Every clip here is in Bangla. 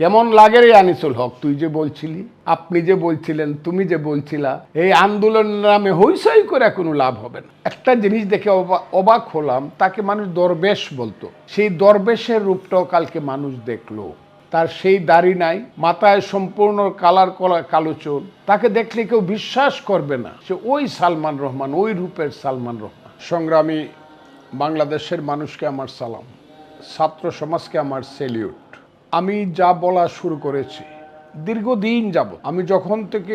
কেমন লাগে রে আনিসুল হক? তুই যে বলছিলি, আপনি যে বলছিলেন, তুমি যে বলছিলা, এই আন্দোলনের নামে হইসই করে কোনো লাভ হবে না। একটা জিনিস দেখে অবা- অবাক হলাম, তাকে মানুষ দরবেশ বলতো। সেই দরবেশের রূপটাও কালকে মানুষ দেখল। তার সেই দাড়ি নাই, মাথায় সম্পূর্ণ কালার কলা, কালো চুল তাকে দেখলে কেউ বিশ্বাস করবে না। সে ওই সালমান রহমান, ওই রূপের সালমান রহমান। সংগ্রামী বাংলাদেশের মানুষকে আমার সালাম, ছাত্র সমাজকে আমার সেলিউট। আমি যা বলা শুরু করেছি, দীর্ঘদিন যাব আমি যখন থেকে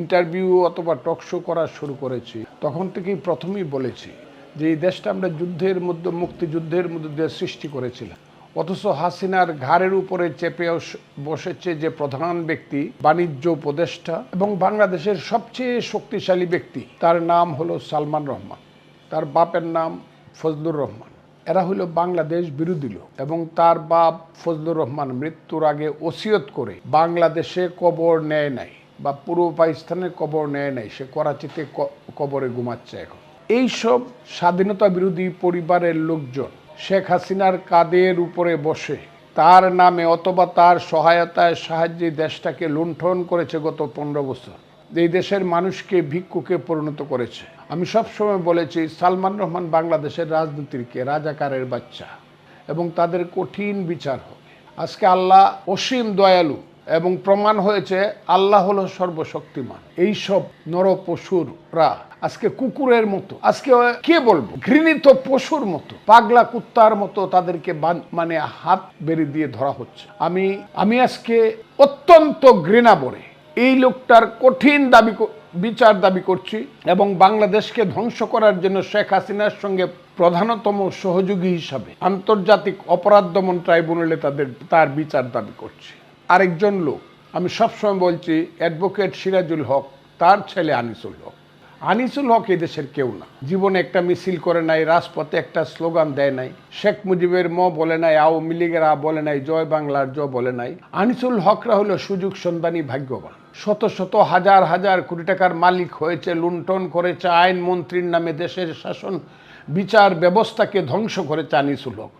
ইন্টারভিউ অথবা টক শো করা শুরু করেছি, তখন থেকেই প্রথমেই বলেছি যে এই দেশটা আমরা যুদ্ধের মধ্যে, মুক্তিযুদ্ধের মধ্যে দিয়ে সৃষ্টি করেছিলাম। অথচ হাসিনার ঘাড়ের উপরে চেপে বসেছে যে প্রধান ব্যক্তি, বাণিজ্য উপদেষ্টা এবং বাংলাদেশের সবচেয়ে শক্তিশালী ব্যক্তি, তার নাম হলো সালমান রহমান। তার বাপের নাম ফজলুর রহমান। এরা হলো বাংলাদেশ বিরোধী লোক এবং তার বাপ ফজলুর রহমান মৃত্যুর আগে ওসিয়ত করে বাংলাদেশে কবর নেয় নাই বা পূর্ব পাকিস্তানের কবর নেয় নাই, সে করাচিতে কবরে ঘুমাচ্ছে এখন। এইসব স্বাধীনতা বিরোধী পরিবারের লোকজন শেখ হাসিনার কাদের উপরে বসে তার নামে অথবা তার সহায়তায় সাহায্যে দেশটাকে লুণ্ঠন করেছে গত পনেরো বছর। এই দেশের মানুষকে ভিক্ষুকে পরিণত করেছে। আমি সবসময় বলেছি, সালমান রহমান বাংলাদেশের রাজনীতির কে? রাজাকারের বাচ্চা। এবং তাদের কঠিন বিচার হবে। আজকে আল্লাহ অসীম দয়ালু এবং প্রমাণ হয়েছে, আল্লাহ হলো সর্বশক্তিমান। এইসব নর পশুররা আজকে কুকুরের মতো। আজকে কে বলব? ঘৃণিত পশুর মতো। পাগলা কুত্তার মতো তাদেরকে মানে হাত বেরি দিয়ে ধরা হচ্ছে। আমি আমি আজকে অত্যন্ত ঘৃণা বলে এই লোকটার কঠিন দাবি বিচার দাবি করছি এবং বাংলাদেশকে ধ্বংস করার জন্য শেখ হাসিনার সঙ্গে প্রধানতম সহযোগী হিসাবে আন্তর্জাতিক অপরাধ দমন ট্রাইব্যুনালে তাদের, তার বিচার দাবি করছি। আরেকজন লোক, আমি সবসময় বলছি, অ্যাডভোকেট সিরাজুল হক, তার ছেলে আনিসুল হক। আনিসুল হক এই দেশের কেউ না। জীবনে একটা মিছিল করে নাই, রাজপথে একটা স্লোগান দেয় নাই। শেখ মুজিবের ম বলে নাই, আওয়ামী লীগের আ বলে নাই, জয় বাংলার জ বলে নাই। আনিসুল হকরা হলো সুযোগ সন্ধানী ভাগ্যবান। শত শত হাজার হাজার কোটি টাকার মালিক হয়েছে, লুণ্ঠন করেছে আইন মন্ত্রীর নামে দেশের শাসন, বিচার ব্যবস্থাকে ধ্বংস করেছে আনিসুল হক।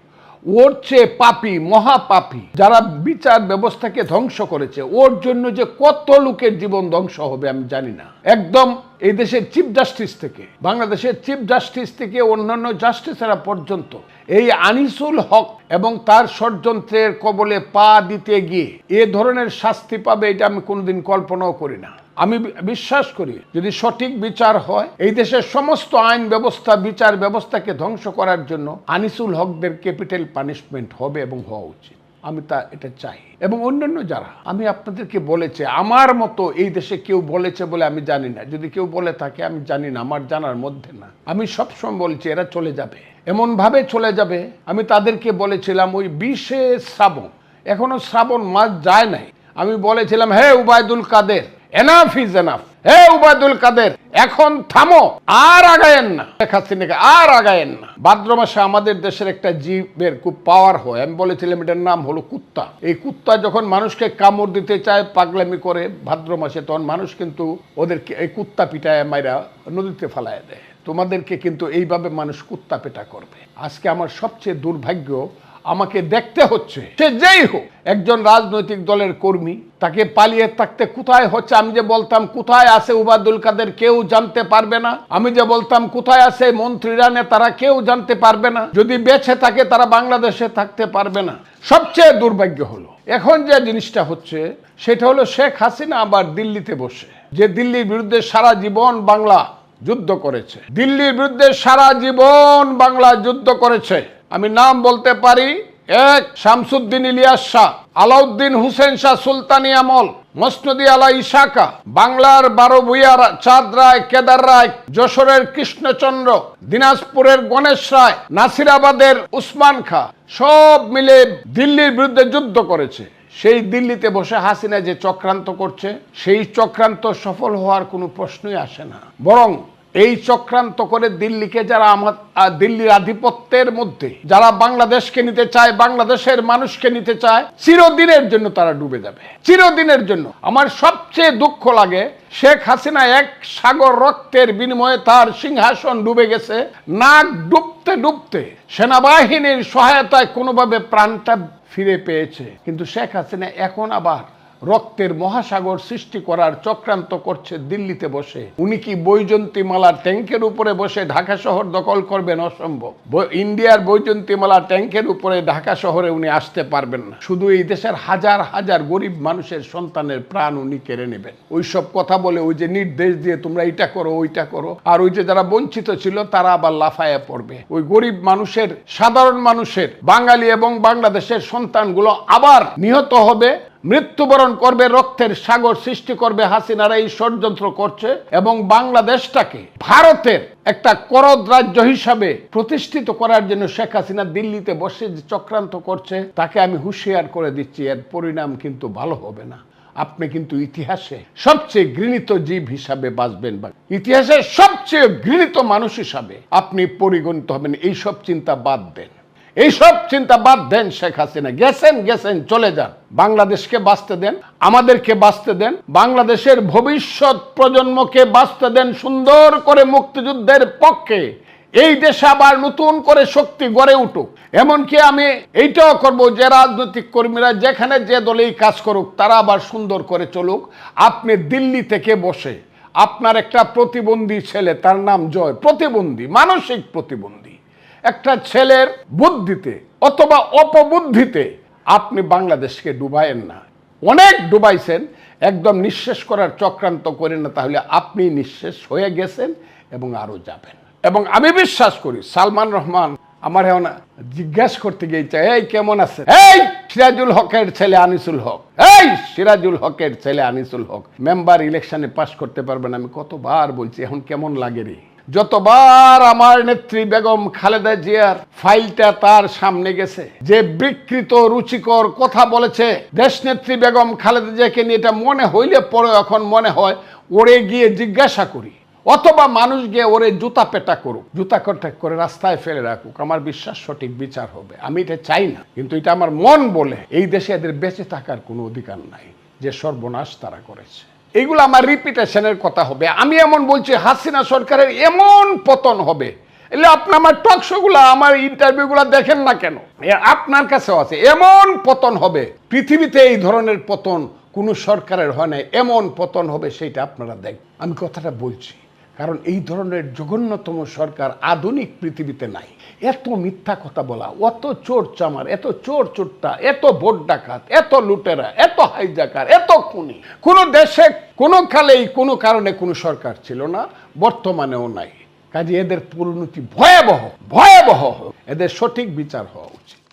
ওর চেয়ে পাপি মহাপাপি যারা বিচার ব্যবস্থাকে ধ্বংস করেছে, ওর জন্য যে কত লোকের জীবন ধ্বংস হবে আমি জানি না। একদম এই দেশের চিফ জাস্টিস থেকে, বাংলাদেশের চিফ জাস্টিস থেকে অন্যান্য জাস্টিসেরা পর্যন্ত এই আনিসুল হক এবং তার ষড়যন্ত্রের কবলে পা দিতে গিয়ে এ ধরনের শাস্তি পাবে এটা আমি কোনোদিন কল্পনাও করি না। আমি বিশ্বাস করি, যদি সঠিক বিচার হয়, এই দেশের সমস্ত আইন ব্যবস্থা, বিচার ব্যবস্থাকে ধ্বংস করার জন্য আনিসুল হকদের ক্যাপিটাল পানিশমেন্ট হবে এবং হওয়া উচিত। আমি তা, এটা চাই। এবং অন্যান্য যারা, আমি আপনাদেরকে বলেছি, আমার মতো এই দেশে কেউ বলেছে বলে আমি জানি না। যদি কেউ বলে থাকে, আমি জানি না, আমার জানার মধ্যে না। আমি সবসময় বলছি, এরা চলে যাবে। এমনভাবে চলে যাবে, আমি তাদেরকে বলেছিলাম, ওই বিশে শ্রাবণ, এখনও শ্রাবণ মাস যায় নাই। আমি বলেছিলাম, হে Obaidul Quader enough is enough হে উবায়দুল কাদের, এখন থামো। আর আগায়েন না। শেখ হাসিনাকে আর আগায়েন না। ভাদ্র মাসে আমাদের দেশের একটা জীবের খুব পাওয়ার হয়। আমি বলেছিলাম এটার নাম হলো কুত্তা। এই কুত্তা যখন মানুষকে কামড় দিতে চায়, পাগলামি করে ভাদ্র মাসে, তখন মানুষ কিন্তু ওদেরকে এই কুত্তা পিটায় মাইরা নদীতে ফেলায় দেয়। তোমাদেরকে কিন্তু এইভাবে মানুষ কুত্তা পেটা করবে। আজকে আমার সবচেয়ে দুর্ভাগ্য আমাকে দেখতে হচ্ছে। সে যেই হোক, একজন রাজনৈতিক দলের কর্মী, তাকে পালিয়ে থাকতে কোথায় হচ্ছে? আমি যে বলতাম, কোথায় আছে উবাদুল কাদের কেউ জানতে পারবে না। আমি যে বলতাম, কোথায় আছে মন্ত্রীরা, নেতারা কেউ জানতে পারবে না। যদি বেছে থাকে, তারা বাংলাদেশে থাকতে পারবে না। সবচেয়ে দুর্ভাগ্য হলো, এখন যে জিনিসটা হচ্ছে, সেটা হলো শেখ হাসিনা আবার দিল্লিতে বসে। যে দিল্লির বিরুদ্ধে সারা জীবন বাংলা যুদ্ধ করেছে। দিল্লির বিরুদ্ধে সারা জীবন বাংলা যুদ্ধ করেছে। আমি নাম বলতে পারি এক শামসুদ্দিন ইলিয়াস শাহ, আলাউদ্দিন হুসেন শাহ সুলতানি আমল, মসনদি আলা ইশাকা, বাংলার বারো ভুইয়ার চাঁদ রায়, কেদার রায়, যশোরের কৃষ্ণচন্দ্র, দিনাজপুরের গণেশ রায়, নাসিরাবাদের উসমান খা, সব মিলে দিল্লির বিরুদ্ধে যুদ্ধ করেছে। সেই দিল্লিতে বসে হাসিনা যে চক্রান্ত করছে, সেই চক্রান্ত সফল হওয়ার কোনো প্রশ্নই আসে না। বরং এই চক্রান্ত করে দিল্লিকে যারা আমার দিল্লির আধিপত্যের মধ্যে, যারা বাংলাদেশকে নিতে চায়, বাংলাদেশের মানুষকে নিতে চায়, চিরদিনের জন্য তারা ডুবে যাবে। চিরদিনের জন্য। আমার সবচেয়ে দুঃখ লাগে, শেখ হাসিনা এক সাগর রক্তের বিনিময়ে তার সিংহাসন ডুবে গেছে। নাক ডুবতে ডুবতে সেনাবাহিনীর সহায়তায় কোনোভাবে প্রাণটা ফিরে পেয়েছে। কিন্তু শেখ হাসিনা এখন আবার রক্তের মহাসাগর সৃষ্টি করার চক্রান্ত করছে দিল্লিতে বসে। উনি কি বৈজন্তী মালার ট্যাঙ্কের উপরে বসে ঢাকা শহর দখল করবেন? অসম্ভব। ইন্ডিয়ার বৈজন্তী মালা ট্যাঙ্কের উপরে ঢাকা শহরে উনি আসতে পারবেন না। শুধু এই দেশের হাজার হাজার গরিব মানুষের সন্তানের প্রাণ উনি কেড়ে নেবেন। ওইসব কথা বলে ওই যে নির্দেশ দিয়ে তোমরা এইটা করো, ওইটা করো, আর ওই যে যারা বঞ্চিত ছিল তারা আবার লাফায়া পড়বে। ওই গরিব মানুষের, সাধারণ মানুষের, বাঙালি এবং বাংলাদেশের সন্তানগুলো আবার নিহত হবে। মৃত্যুবরণ করবে, রক্তের সাগর সৃষ্টি করবে হাসিনারা এই ষড়যন্ত্র করছে এবং বাংলাদেশটাকে ভারতের একটা করদ রাজ্য হিসাবে প্রতিষ্ঠিত করার জন্য শেখ হাসিনা দিল্লিতে বসে যে চক্রান্ত করছে, তাকে আমি হুঁশিয়ার করে দিচ্ছি, এর পরিণাম কিন্তু ভালো হবে না। আপনি কিন্তু ইতিহাসে সবচেয়ে ঘৃণিত জীব হিসাবে বাঁচবেন বা ইতিহাসের সবচেয়ে ঘৃণিত মানুষ হিসাবে আপনি পরিগণিত হবেন, এইসব চিন্তা বাদ দেন। এইসব চিন্তা বাদ দেন শেখ হাসিনা। গেছেন গেছেন, চলে যান। বাংলাদেশকে বাঁচতে দেন, আমাদেরকে বাঁচতে দেন, বাংলাদেশের ভবিষ্যৎ প্রজন্মকে বাঁচতে দেন, সুন্দর করে মুক্তিযুদ্ধের পক্ষে। এই দেশে আবার নতুন করে শক্তি গড়ে উঠুক। এমনকি আমি এইটাও করব যে রাজনৈতিক কর্মীরা যেখানে যে দলেই কাজ করুক, তারা আবার সুন্দর করে চলুক। আপনি দিল্লি থেকে বসে আপনার একটা প্রতিবন্ধী ছেলে, তার নাম জয়, প্রতিবন্ধী, মানসিক প্রতিবন্ধী। একটা ছেলের বুদ্ধিতে অথবা অপবুদ্ধিতে আপনি বাংলাদেশকে ডুবায়েন না। অনেক ডুবাইছেন, একদম নিঃশেষ করার চক্রান্ত করেন না, তাহলে আপনি নিঃশেষ হয়ে গেছেন এবং আরও যাবেন। এবং আমি বিশ্বাস করি, সালমান রহমান আমার এখন জিজ্ঞাসা করতে গিয়েছে, এই কেমন আছে এই, সিরাজুল হকের ছেলে আনিসুল হক। এই, সিরাজুল হকের ছেলে আনিসুল হক। মেম্বার ইলেকশনে পাশ করতে পারবেন, আমি কতবার বলছি, এখন কেমন লাগে রে? যতবার আমার নেত্রী বেগম খালেদা জিয়ার ফাইলটা তার সামনে গেছে, যে বিকৃত, রুচিকর কথা বলেছে, দেশ নেত্রী বেগম খালেদা জিয়াকে নিয়ে এটা মনে হইলে পরে এখন মনে হয় ওরে গিয়ে জিজ্ঞাসা করি, অথবা মানুষ গিয়ে ওরে জুতা পেটা করুক, জুতা কটা করে রাস্তায় ফেলে রাখুক। আমার বিশ্বাস সঠিক বিচার হবে। আমি এটা চাই না, কিন্তু এটা আমার মন বলে এই দেশে এদের বেঁচে থাকার কোনো অধিকার নাই, যে সর্বনাশ তারা করেছে। এইগুলো আমার রিপিটেশনের কথা হবে। আমি এমন বলছি, হাসিনা সরকারের এমন পতন হবে। এলে আপনি আমার টকশোগুলো আমার ইন্টারভিউগুলো দেখেন না কেন? আপনার কাছেও আছে। এমন পতন হবে। পৃথিবীতে এই ধরনের পতন কোনো সরকারের হয় না এমন পতন হবে সেটা আপনারা দেখ। আমি কথাটা বলছি, কারণ এই ধরনের জঘন্যতম সরকার আধুনিক পৃথিবীতে নাই। এত মিথ্যা কথা বলা, অত চোর চামার, এত চোর চোরটা, এত ভোট ডাকাত, এত লুটেরা, এত হাইজাকার, এত খুনি। কোনো দেশে কোনো কালেই কোনো কারণে কোনো সরকার ছিল না, বর্তমানেও নাই। কাজে এদের পরিণতি ভয়াবহ ভয়াবহ। এদের সঠিক বিচার হওয়া উচিত।